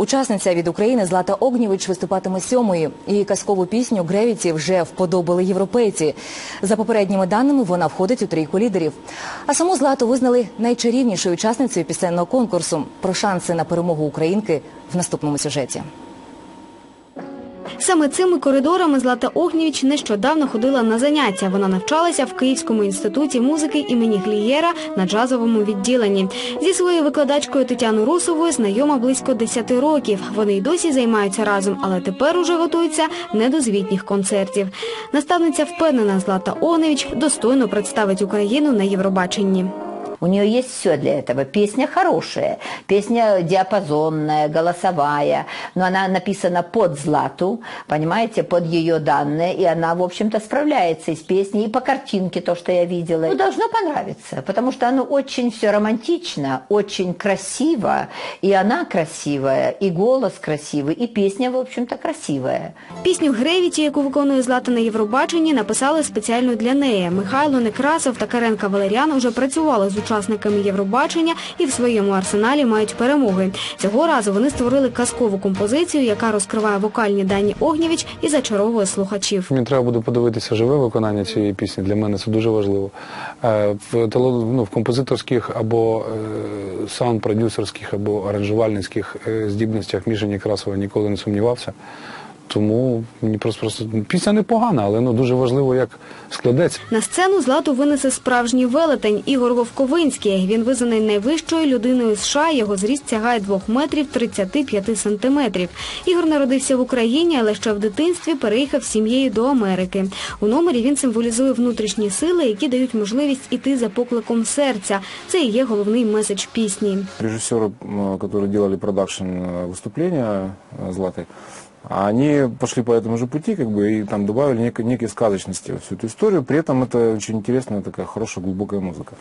Учасниця від України Злата Огнівич виступатиме сьомою. Її казкову пісню Гревіті вже вподобали європейці. За попередніми даними, вона входить у трійку лідерів. А саму Злату визнали найчарівнішою учасницею пісенного конкурсу. Про шанси на перемогу українки в наступному сюжеті. Саме цими коридорами Злата Огнєвіч нещодавно ходила на заняття. Вона навчалася в Київському інституті музики імені Глієра на джазовому відділенні. Зі своєю викладачкою Тетяною Русовою знайома близько 10 років. Вони й досі займаються разом, але тепер уже готуються не до звітніх концертів. Наставниця впевнена, Злата Огнєвіч достойно представить Україну на Євробаченні. У нее есть все для этого. Песня хорошая, песня диапазонная, голосовая, но она написана под Злату, понимаете, под ее данные, и она, в общем-то, справляется и с песней, и по картинке, то, что я видела. Ну, должно понравиться, потому что оно очень все романтично, очень красиво, и она красивая, и голос красивый, и песня, в общем-то, красивая. Пісню Гревіті, яку виконує Злата на Євробаченні, написали спеціально для неї. Михайло Некрасов та Каренка Валеріан уже працювали з учасниками Євробачення і в своєму арсеналі мають перемоги. Цього разу вони створили казкову композицію, яка розкриває вокальні дані Огнєвіч і зачаровує слухачів. Мені треба буде подивитися живе виконання цієї пісні. Для мене це дуже важливо. Е, В, ну, в композиторських або е, саунд-продюсерських, або аранжувальницьких е, здібностях Міші Некрасова ніколи не сумнівався. Тому мені просто, просто пісня непогана, але ну, дуже важливо, як складеться. На сцену Злату винесе справжній велетень Ігор Вовковинський. Він визнаний найвищою людиною США. Його зріст сягає 2 метрів 35 сантиметрів. Ігор народився в Україні, але ще в дитинстві переїхав з сім'єю до Америки. У номері він символізує внутрішні сили, які дають можливість іти за покликом серця. Це і є головний меседж пісні. Режиссеры, м, которые делали продакшн э, выступления Златой, они пошли по этому же пути, как бы, и там добавили некой, некой сказочности во всю эту историю. При этом это очень интересная такая хорошая, глубокая музыка.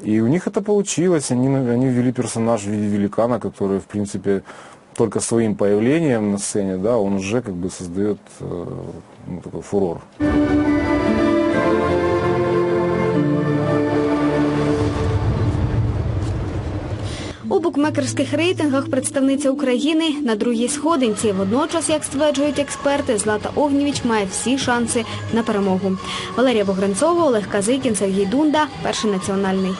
И у них это получилось. Они, они ввели персонаж в виде великана, который, в принципе, только своим появлением на сцене, да, он уже как бы создает э, ну, такой фурор. Букмекерських рейтингах представниця України на другій сходинці. Водночас, як стверджують експерти, Злата Огнівіч має всі шанси на перемогу. Валерія Богранцова, Олег Казикін, Сергій Дунда, перший національний.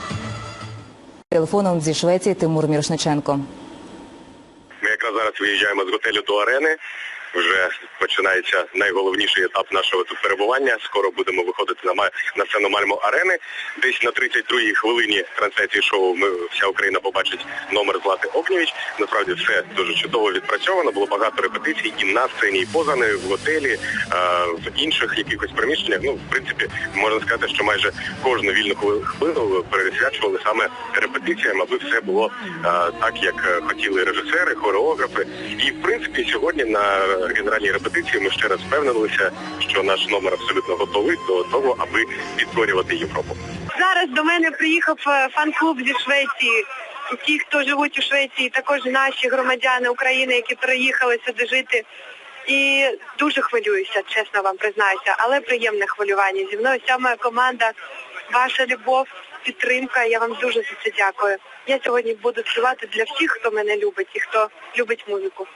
Телефоном зі Швеції Тимур Мірошниченко. Ми якраз зараз виїжджаємо з готелю до арени. Вже починається найголовніший етап нашого тут перебування. Скоро будемо виходити на на сцену Мальмо арени. Десь на 32-й хвилині трансляції шоу ми вся Україна побачить номер Злати Огнєвіч. Насправді все дуже чудово відпрацьовано. Було багато репетицій і на сцені, і поза нею, в готелі, е, в інших якихось приміщеннях. Ну, в принципі, можна сказати, що майже кожну вільну хвили- хвилину присвячували саме репетиціям, аби все було е, так, як е, хотіли режисери, хореографи. І в принципі, сьогодні на генеральній репетиції ми ще раз впевнилися, що наш номер абсолютно готовий до того, аби підкорювати Європу. Зараз до мене приїхав е, фан-клуб зі Швеції. Ті, хто живуть у Швеції, також наші громадяни України, які приїхали сюди жити. І дуже хвилююся, чесно вам признаюся, але приємне хвилювання. Зі мною вся моя команда, ваша любов, підтримка. Я вам дуже за це дякую. Я сьогодні буду співати для всіх, хто мене любить і хто любить музику.